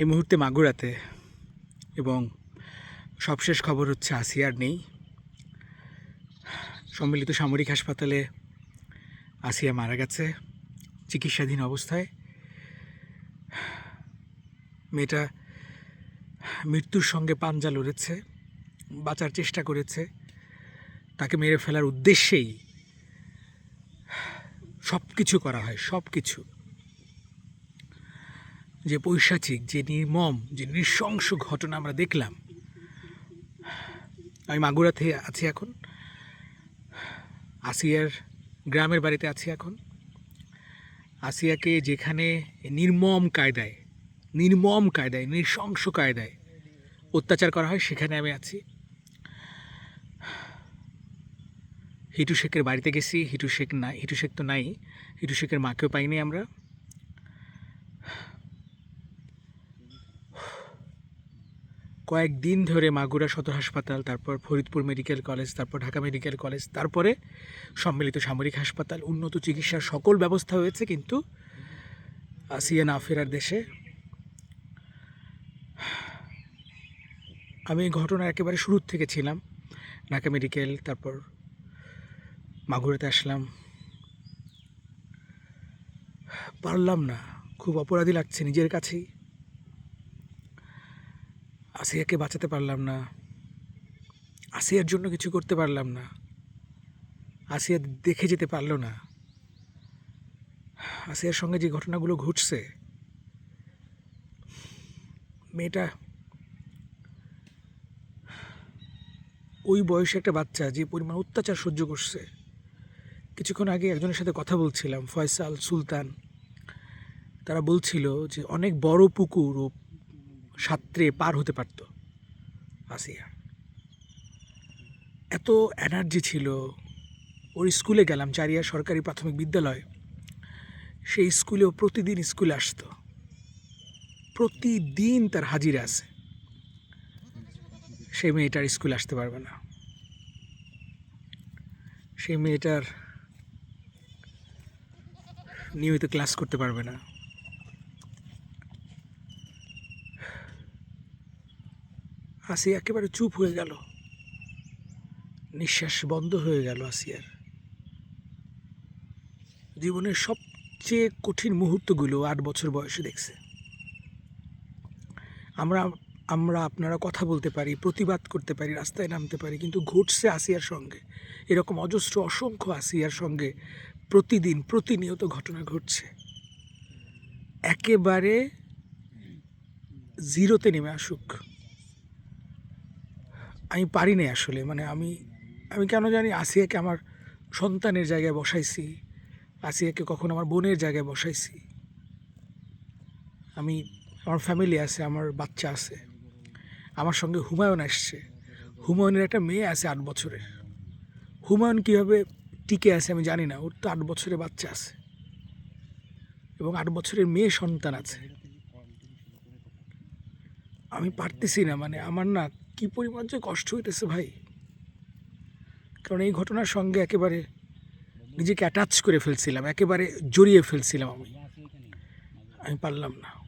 এই মুহূর্তে মাগুরাতে এবং সবশেষ খবর হচ্ছে আসিয়ার নেই। সম্মিলিত সামরিক হাসপাতালে আসিয়া মারা গেছে চিকিৎসাধীন অবস্থায়। মেয়েটা মৃত্যুর সঙ্গে পাঞ্জা লড়েছে, বাঁচার চেষ্টা করেছে। তাকে মেরে ফেলার উদ্দেশ্যেই সব কিছু করা হয় সব কিছু যে পৈশাচিক, যে নির্মম, যে নৃশংস ঘটনা আমরা দেখলাম। আমি মাগুরাতে আছি এখন। আসিয়ার গ্রামের বাড়িতে আছি এখন। আসিয়াকে যেখানে নির্মম কায়দায় নির্মম কায়দায়, নৃশংস কায়দায় অত্যাচার করা হয়, সেখানে আমি আছি। হিটু শেখের বাড়িতে গেছি, হিটু শেখ নাই, হিটু শেখ তো নাই, হিটু শেখের মাকেও পাইনি আমরা। কয়েকদিন ধরে মাগুরা সদর হাসপাতাল, তারপর ফরিদপুর মেডিকেল কলেজ, তারপর ঢাকা মেডিকেল কলেজ, তারপরে সম্মিলিত সামরিক হাসপাতাল, উন্নত চিকিৎসার সকল ব্যবস্থা হয়েছে কিন্তু আসিয়া না ফেরার দেশে। আমি এই ঘটনার একেবারে শুরুর থেকে ছিলাম। ঢাকা মেডিকেল, তারপর মাগুরাতে আসলাম। পারলাম না, খুব অপরাধী লাগছে নিজের কাছেই। আসিয়াকে বাঁচাতে পারলাম না। আসিয়ার জন্য কিছু করতে পারলাম না। আসিয়া দেখে যেতে পারল না। আসিয়ার সঙ্গে যে ঘটনাগুলো ঘটছে, মেয়েটা ওই বয়সে একটা বাচ্চা যে পরিমাণ অত্যাচার সহ্য করছে। কিছুক্ষণ আগে একজনের সাথে কথা বলছিলাম, ফয়সাল সুলতান। তারা বলছিল যে, অনেক বড় পুকুর ও সাঁতরে পার হতে পারত। আসিয়া। এত এনার্জি ছিল। ওর স্কুলে গেলাম, চারিয়া সরকারি প্রাথমিক বিদ্যালয়। সেই স্কুলেও প্রতিদিন স্কুলে আসতো। প্রতিদিন তার হাজিরা আছে। সেই মেয়েটার স্কুলে আসতে পারবে না। সেই মেয়েটার নিয়মিত ক্লাস করতে পারবে না। আসিয়া একেবারে চুপ হয়ে গেল। নিঃশ্বাস বন্ধ হয়ে গেল আসিয়ার। জীবনের সবচেয়ে কঠিন মুহূর্তগুলো আট বছর বয়সে দেখছে। আমরা আমরা আপনারা কথা বলতে পারি, প্রতিবাদ করতে পারি, রাস্তায় নামতে পারি, কিন্তু ঘটছে আসিয়ার সঙ্গে। এরকম অজস্র, অসংখ্য আসিয়ার সঙ্গে প্রতিদিন, প্রতিনিয়ত ঘটনা ঘটছে। একেবারে জিরোতে নেমে আসুক। আমি পারি না আসলে মানে আমি আমি কেন জানি আসিয়াকে আমার সন্তানের জায়গায় বসাইছি, আসিয়াকে কখনো আমার বোনের জায়গায় বসাইছি। আমি, আমার ফ্যামিলি আছে, আমার বাচ্চা আছে, আমার সঙ্গে হুমায়ুন আসছে। হুমায়ুনের একটা মেয়ে আছে আট বছরের। হুমায়ুন কীভাবে টিকে আছে আমি জানি না, ওর তো আট বছরের বাচ্চা আছে। এবং আট বছরের মেয়ে সন্তান আছে। আমি পারতেছি না মানে আমার না কি পরিমাণ যে কষ্ট হইতেছে ভাই? কারণ এই ঘটনার সঙ্গে একেবারে নিজেকে অ্যাটাচ করে ফেলছিলাম, একেবারে জড়িয়ে ফেলছিলাম আমি। আমি পারলাম না।